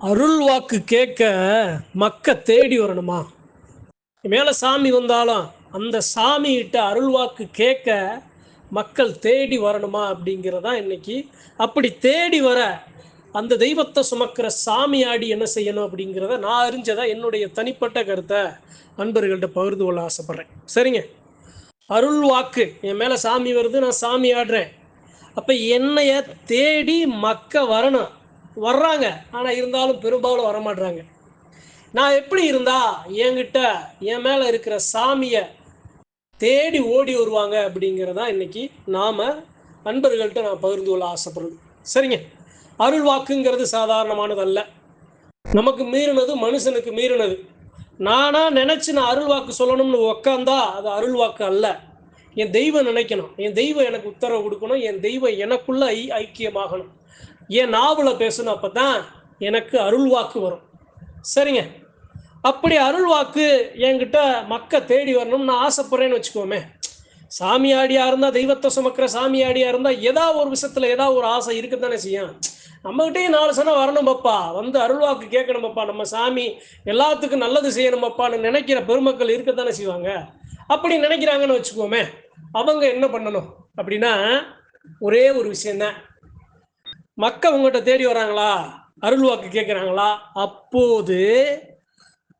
அருள் வாக்கு கேட்க மக்க தேடி வரணுமா? மேலே சாமி வந்தாலும் அந்த சாமிகிட்ட அருள் வாக்கு கேட்க மக்கள் தேடி வரணுமா அப்படிங்கிறதா இன்னைக்கு. அப்படி தேடி வர அந்த தெய்வத்தை சுமக்கிற சாமியாடி என்ன செய்யணும் அப்படிங்கிறத நான் அறிஞ்சதா என்னுடைய தனிப்பட்ட கருத்தை நண்பர்கள்ட்ட பகிர்ந்து கொள்ள ஆசைப்பட்றேன். சரிங்க? அருள் வாக்கு. என் மேலே சாமி வருது நான் சாமி ஆடுறேன். அப்போ என்னைய தேடி மக்க வரணும். வர்றாங்க. ஆனால் இருந்தாலும் பெரும்பாலும் வரமாட்றாங்க. நான் எப்படி இருந்தா என்கிட்ட என் மேலே இருக்கிற சாமியை தேடி ஓடி வருவாங்க அப்படிங்கிறதா இன்னைக்கு நாம் நண்பர்கள்ட்ட நான் பகிர்ந்து கொள்ள ஆசைப்படுறது சரிங்க. அருள் வாக்குங்கிறது சாதாரணமானது அல்ல. நமக்கு மீறினது மனுஷனுக்கு மீறினது. நானா நினச்சி நான் அருள் வாக்கு சொல்லணும்னு உக்காந்தா அது அருள் வாக்கு அல்ல. என் தெய்வம் நினைக்கணும். என் தெய்வம் எனக்கு உத்தரவு கொடுக்கணும். என் தெய்வம் எனக்குள்ள ஐ ஐக்கியமாகணும். என் நாவல பேசணும் அப்போ தான் எனக்கு அருள் வாக்கு வரும். சரிங்க. அப்படி அருள் வாக்கு என்கிட்ட மக்க தேடி வரணும்னு நான் ஆசைப்படுறேன்னு வச்சுக்கோமே. சாமியாடியாக இருந்தால் தெய்வத்தை சுமக்கிற சாமியாடியாக இருந்தால் ஏதாவது ஒரு விஷயத்தில் ஏதாவது ஒரு ஆசை இருக்கத்தானே செய்யும். நம்மகிட்டயும் நாலு சனம் வரணும் பப்பா. வந்து அருள்வாக்கு கேட்கணும் பப்பா. நம்ம சாமி எல்லாத்துக்கும் நல்லது செய்யணும் பப்பான்னு நினைக்கிற பெருமக்கள் இருக்கத்தானே செய்வாங்க. அப்படி நினைக்கிறாங்கன்னு வச்சுக்கோமே. அவங்க என்ன பண்ணணும் அப்படின்னா ஒரே ஒரு விஷயந்தான் மக்கள் உங்கள்கிட்ட தேடி வராங்களா? அருள் வாக்கு கேட்குறாங்களா அப்போது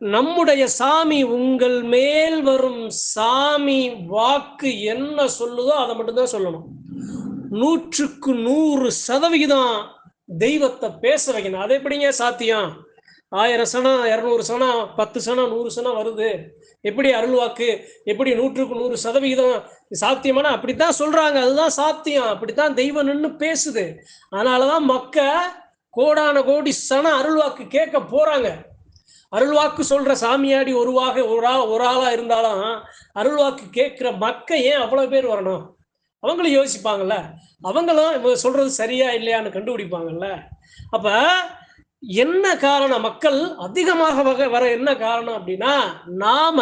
நம்முடைய சாமி உங்கள் மேல் வரும் சாமி வாக்கு என்ன சொல்லுதோ அதை மட்டும்தான் சொல்லணும். நூற்றுக்கு நூறு சதவிகிதம் தெய்வத்தை பேச வைக்கணும். அது எப்படிங்க சாத்தியம்? ஆயிரம் சனம் இரநூறு சனம் பத்து சனம் நூறு சனம் வருது. எப்படி அருள்வாக்கு? எப்படி நூற்றுக்கு நூறு சதவிகிதம் சாத்தியமான அப்படித்தான் சொல்றாங்க. அதுதான் சாத்தியம். அப்படித்தான் தெய்வம் நின்று பேசுது. அதனாலதான் மக்க கோடான கோடி சனம் அருள்வாக்கு கேட்க போறாங்க. அருள்வாக்கு சொல்ற சாமியாடி ஒருவாக ஒரு ஆள் ஒரு ஆளா இருந்தாலும் அருள்வாக்கு கேட்கிற மக்க ஏன் அவ்வளவு பேர் வரணும்? அவங்களும் யோசிப்பாங்கல்ல. அவங்களும் சொல்றது சரியா இல்லையான்னு கண்டுபிடிப்பாங்கல்ல. அப்ப என்ன காரணம்? மக்கள் அதிகமாக வகை வர என்ன காரணம் அப்படின்னா நாம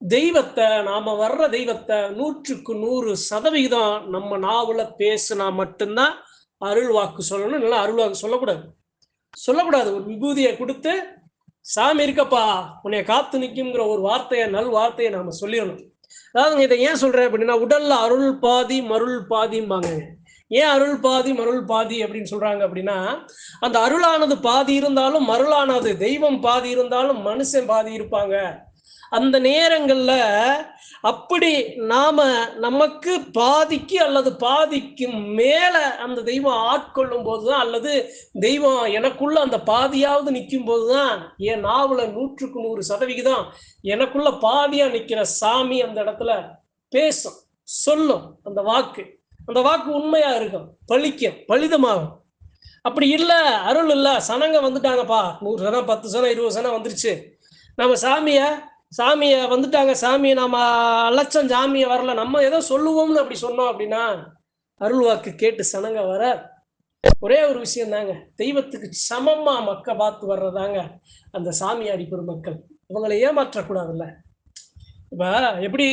தெய்வத்தை நாம வர்ற தெய்வத்தை நூற்றுக்கு நூறு சதவிகிதம் நம்ம நாவல பேசுனா மட்டும்தான் அருள் வாக்கு சொல்லணும். நல்லா அருள் வாக்கு சொல்லக்கூடாது. சொல்லக்கூடாது. ஒரு விபூதியை கொடுத்து சாமி இருக்கப்பா உன்னை காத்து நிற்குங்கிற ஒரு வார்த்தையை நல் வார்த்தையை நாம சொல்லிடணும். அதாவது இதை ஏன் சொல்றேன் அப்படின்னா உடல்ல அருள் பாதி மருள் பாதிம்பாங்க. ஏன் அருள் பாதி மருள் பாதி அப்படின்னு சொல்றாங்க அப்படின்னா அந்த அருளானது பாதி இருந்தாலும் மருளானது தெய்வம் பாதி இருந்தாலும் மனுஷன் பாதி இருப்பாங்க. அந்த நேரங்கள்ல அப்படி நாம நமக்கு பாதிக்கு அல்லது பாதிக்கு மேல அந்த தெய்வம் ஆட்கொள்ளும் போதுதான் அல்லது தெய்வம் எனக்குள்ள அந்த பாதியாவது நிற்கும் போதுதான் என் நாவல நூற்றுக்கு நூறு சதவிகிதம் எனக்குள்ள பாதியா நிக்கிற சாமி அந்த இடத்துல பேசும் சொல்லும் அந்த வாக்கு. அந்த வாக்கு உண்மையா இருக்கும். பழிக்கும். பலிதமாகும். அப்படி இல்லை அருள் இல்லை சனங்க வந்துட்டாங்கப்பா. நூறு சனம் பத்து சனம் இருபது சனம் வந்துருச்சு. நம்ம சாமியை சாமியை வந்துட்டாங்க சாமியை நம்ம அலட்சம் சாமியை வரல. நம்ம ஏதோ சொல்லுவோம்னு அப்படி சொன்னோம் அப்படின்னா அருள் வாக்கு கேட்டு சனங்க வர ஒரே ஒரு விஷயம் தாங்க தெய்வத்துக்கு சமமா மக்க பார்த்து வர்றதாங்க அந்த சாமியாடி பெருமக்கள். இவங்களை ஏமாற்றக்கூடாதுல்ல. இப்போ எப்படி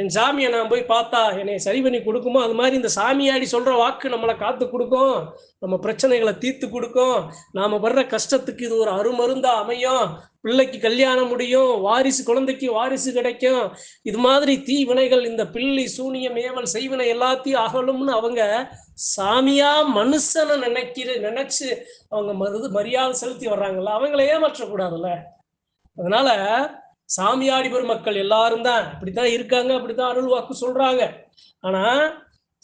என் சாமியை நான் போய் பார்த்தா என்னை சரி பண்ணி கொடுக்குமோ? அது மாதிரி இந்த சாமியாடி சொல்கிற வாக்கு நம்மளை காத்து கொடுக்கும். நம்ம பிரச்சனைகளை தீர்த்து கொடுக்கும். நாம் வர்ற கஷ்டத்துக்கு இது ஒரு அருமருந்தா அமையும். பிள்ளைக்கு கல்யாணம் முடியும். வாரிசு குழந்தைக்கு வாரிசு கிடைக்கும். இது மாதிரி தீ வினைகள் இந்த பில்லி சூனியம் ஏவல் செய்வினை எல்லாத்தையும் அகலும்னு அவங்க சாமியா மனுஷனை நினைக்கிற நினைச்சு அவங்க மருது மரியாதை செலுத்தி வர்றாங்கல்ல. அவங்கள ஏமாற்றக்கூடாதுல்ல. அதனால சாமியாடி பெருமக்கள் எல்லாரும் தான். இப்படித்தான் இருக்காங்க அப்படித்தான் அருள் வாக்கு சொல்றாங்க. ஆனா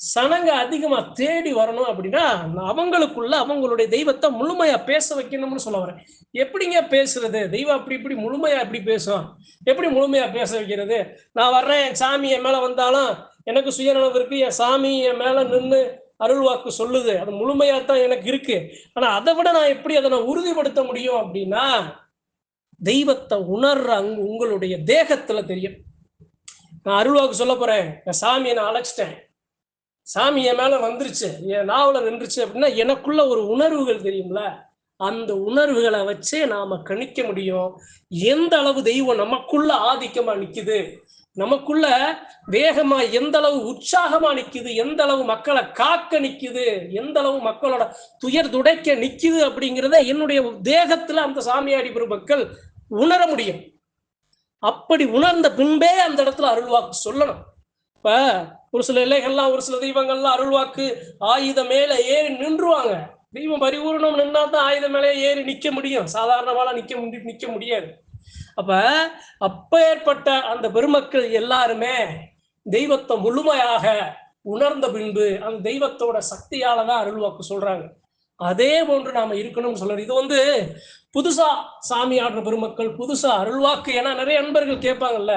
சனங்க அதிகமா தேடி வரணும் அப்படின்னா அவங்களுக்குள்ள அவங்களுடைய தெய்வத்தை முழுமையா பேச வைக்கணும்னு சொல்ல வரேன். எப்படிங்க பேசுறது? தெய்வம் அப்படி இப்படி முழுமையா எப்படி பேசும்? எப்படி முழுமையா பேச வைக்கிறது? நான் வர்றேன் என் சாமி என் மேல வந்தாலும் எனக்கு சுயநலவு இருக்கு என் சாமி என் மேல நின்று அருள் வாக்கு சொல்லுது. அது முழுமையா தான் எனக்கு இருக்கு. ஆனா அதை விட நான் எப்படி அதை நான் உறுதிப்படுத்த முடியும் அப்படின்னா தெய்வத்தை உணர்ற அங்கு உங்களுடைய தேகத்துல தெரியும். நான் அருள்வாக்கு சொல்ல போறேன். என் சாமியை நான் அழைச்சிட்டேன். சாமி என் மேல வந்துருச்சு. என் நாவல நின்றுச்சு அப்படின்னா எனக்குள்ள ஒரு உணர்வுகள் தெரியும்ல? அந்த உணர்வுகளை வச்சே நாம கணிக்க முடியும். எந்த அளவு தெய்வம் நமக்குள்ள ஆதிக்கமா நிக்குது? நமக்குள்ள வேகமா எந்த அளவு உற்சாகமா நிக்குது? எந்த அளவு மக்களை காக்க நிக்குது? எந்த அளவு மக்களோட துயர் துடைக்க நிக்குது அப்படிங்கிறத என்னுடைய தேகத்துல அந்த சாமியாடி பெருமக்கள் உணர முடியும். அப்படி உணர்ந்த பின்பே அந்த இடத்துல அருள்வாக்கு சொல்லணும். இப்ப ஒரு சில இலைகள்லாம் ஒரு சில தெய்வங்கள்லாம் அருள்வாக்கு ஆயுதம் மேல ஏறி நின்றுவாங்க. தெய்வம் பரிபூர்ணம் நின்னா தான் ஆயுதம் மேலே ஏறி நிக்க முடியும். சாதாரணமாலாம் நிக்க முடி நிக்க முடியாது. அப்ப அப்பேற்பட்ட அந்த பெருமக்கள் எல்லாருமே தெய்வத்தை முழுமையாக உணர்ந்த பின்பு அந்த தெய்வத்தோட சக்தியால தான் அருள்வாக்கு சொல்றாங்க. அதே போன்று நாம இருக்கணும்னு சொல்றோம் இது வந்து புதுசா சாமி ஆடுற பெருமக்கள் புதுசா அருள்வாக்கு ஏன்னா நிறைய நண்பர்கள் கேட்பாங்கல்ல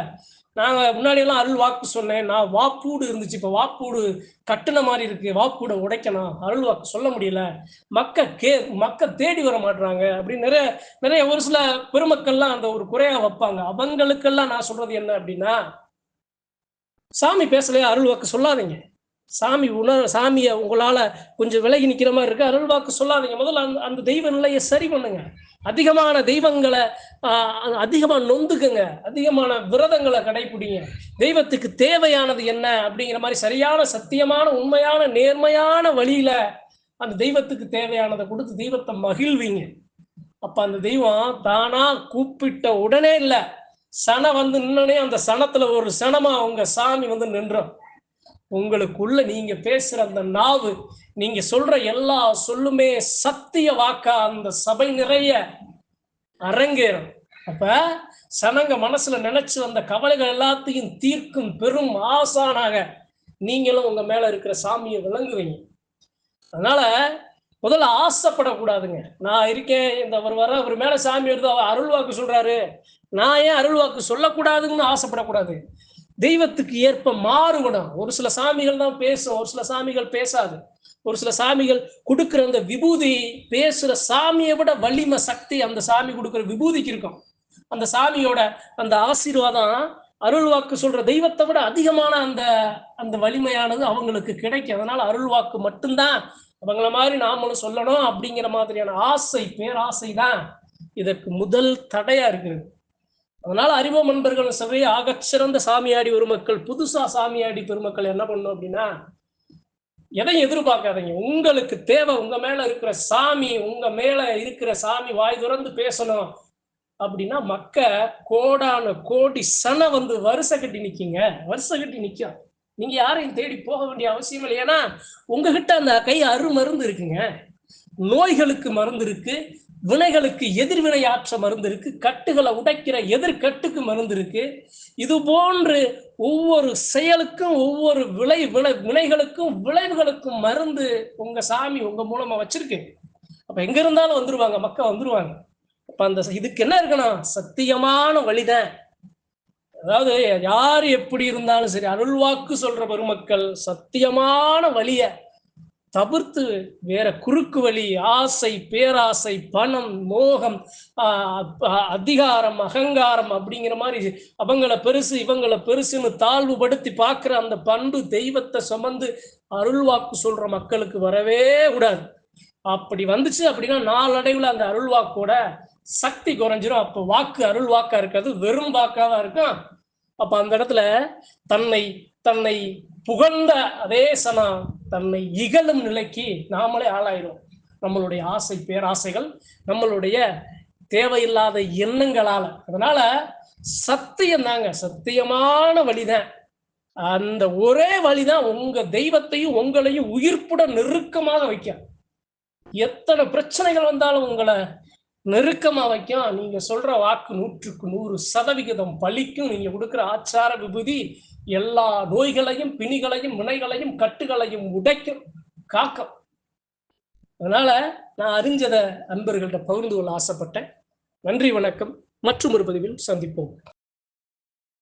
நாங்க முன்னாடி எல்லாம் அருள் வாக்கு சொன்னேன். நான் வாப்பூடு இருந்துச்சு. இப்ப வாப்பூடு கட்டின மாதிரி இருக்கு. வாப்பூட உடைக்கணும். அருள் வாக்கு சொல்ல முடியல. மக்க கே மக்க தேடி வர மாட்டாங்க அப்படின்னு நிறைய நிறைய ஒரு சில பெருமக்கள்லாம் அந்த ஒரு குறையா வைப்பாங்க. அவங்களுக்கெல்லாம் நான் சொல்றது என்ன அப்படின்னா சாமி பேசலையா? அருள் வாக்கு சொல்லாதீங்க. சாமி உணர் சாமியை உங்களால கொஞ்சம் விலகி நிக்கிற மாதிரி இருக்கு. அருள் வாக்கு சொல்லாதீங்க. முதல்ல அந்த அந்த தெய்வ நிலையை சரி பண்ணுங்க. அதிகமான தெய்வங்களை அதிகமாக நொந்துக்குங்க. அதிகமான விரதங்களை கடைபிடிங்க. தெய்வத்துக்கு தேவையானது என்ன அப்படிங்கிற மாதிரி சரியான சத்தியமான உண்மையான நேர்மையான வழியில அந்த தெய்வத்துக்கு தேவையானதை கொடுத்து தெய்வத்தை மகிழ்வீங்க. அப்ப அந்த தெய்வம் தானா கூப்பிட்ட உடனே இல்லை சன வந்து நின்னனே அந்த சனத்துல ஒரு சனமா உங்க சாமி வந்து நின்றோம். உங்களுக்குள்ள நீங்க பேசுற அந்த நாவு நீங்க சொல்ற எல்லா சொல்லுமே சத்திய வாக்கா அந்த சபை நிறைய அரங்கேறும். அப்ப சனங்க மனசுல நினைச்சு வந்த கவலைகள் எல்லாத்தையும் தீர்க்கும் பெரும் ஆசானாக நீங்களும் உங்க மேல இருக்கிற சாமியை விளங்குவீங்க. அதனால முதல்ல ஆசைப்படக்கூடாதுங்க. நான் இருக்கேன் இந்த அவர் வர அவர் மேல சாமி வருது அவர் அருள்வாக்கு சொல்றாரு. நான் ஏன் அருள்வாக்கு சொல்லக்கூடாதுன்னு ஆசைப்படக்கூடாது. தெய்வத்துக்கு ஏற்ப மாறுபடும். ஒரு சில சாமிகள் தான் பேசும் ஒரு சில சாமிகள் பேசாது. ஒரு சில சாமிகள் கொடுக்குற அந்த விபூதி பேசுற சாமியை விட வலிமை சக்தி அந்த சாமி கொடுக்குற விபூதிக்கு இருக்கும். அந்த சாமியோட அந்த ஆசீர்வாதம் அருள்வாக்கு சொல்ற தெய்வத்தை விட அதிகமான அந்த அந்த வலிமையானது அவங்களுக்கு கிடைக்கும். அதனால அருள்வாக்கு மட்டும்தான் அவங்கள மாதிரி நாமளும் சொல்லணும் அப்படிங்கிற மாதிரியான ஆசை பேராசை தான் இதற்கு முதல் தடையா இருக்கிறது. அதனால அறிவோம் நண்பர்கள் சபையை ஆகச்சிறந்த சாமியாடி பெருமக்கள் புதுசா சாமியாடி பெருமக்கள் என்ன பண்ணும் அப்படின்னா எதையும் எதிர்பார்க்காதீங்க. உங்களுக்கு தேவை உங்க மேல இருக்கிற சாமி உங்க மேல இருக்கிற சாமி வாய் திறந்து பேசணும் அப்படின்னா மக்க கோடான கோடி சன வந்து வருஷ கட்டி நிக்கீங்க. வருஷ கட்டி நிக்கும். நீங்க யாரையும் தேடி போக வேண்டிய அவசியம் இல்லை. ஏன்னா உங்ககிட்ட அந்த கை அரு மருந்து இருக்குங்க. நோய்களுக்கு மருந்து இருக்கு. வினைகளுக்கு எதிர்வினையாற்ற மருந்து இருக்கு கட்டுகளை உடைக்கிற எதிர்கட்டுக்கு மருந்து இருக்கு. இது போன்று ஒவ்வொரு செயலுக்கும் ஒவ்வொரு விளை விளை வினைகளுக்கும் விளைவுகளுக்கும் மருந்து உங்க சாமி உங்க மூலமா வச்சிருக்கு. அப்ப எங்க இருந்தாலும் வந்துருவாங்க மக்கள் வந்துருவாங்க. அப்ப அந்த இதுக்கு என்ன இருக்கணும்? சத்தியமான வழிதான் அதாவது யார் எப்படி இருந்தாலும் சரி அருள்வாக்கு சொல்ற பெருமக்கள் சத்தியமான வழிய தவிர்த்து வேற குறுக்கு வழி ஆசை பேராசை பணம் மோகம் அ- அதிகாரம் அகங்காரம் அப்படிங்கிற மாதிரி அவங்கள பெருசு இவங்கள பெருசுன்னு தாழ்வுபடுத்தி பார்க்குற அந்த பண்பு தெய்வத்தை சுமந்து அருள்வாக்கு சொல்ற மக்களுக்கு வரவே கூடாது. அப்படி வந்துச்சு அப்படின்னா நாளடைவில் அந்த அருள்வாக்கோட சக்தி குறைஞ்சிரும். அப்போ வாக்கு அருள் வாக்கா இருக்காது வெறும் வாக்காக தான் இருக்கும். அப்போ அந்த இடத்துல தன்னை தன்னை புகழ்ந்த அதே சனம் தன்னை இகழும் நிலைக்கு நாமளே ஆளாயிரும். நம்மளுடைய ஆசை பேராசைகள் நம்மளுடைய தேவையில்லாத எண்ணங்களால. அதனால சத்தியம் தாங்க சத்தியமான வழிதான். அந்த ஒரே வழிதான் உங்க தெய்வத்தையும் உங்களையும் உயிர்ப்புடன் நெருக்கமாக வைக்கும். எத்தனை பிரச்சனைகள் வந்தாலும் உங்களை நெருக்கமா வைக்கும். நீங்க சொல்ற வாக்கு நூற்றுக்கு நூறு சதவிகிதம் பலிக்கும் நீங்க கொடுக்குற ஆச்சார விபூதி எல்லா நோய்களையும் பிணிகளையும் வினைகளையும் கட்டுகளையும் உடைக்கும் காக்கும். அதனால நான் அறிஞ்சதை அன்பர்கள்ட்ட பகிர்ந்து கொள்ள ஆசைப்பட்டேன். நன்றி வணக்கம். மற்றும் ஒரு பதிவில் சந்திப்போம்.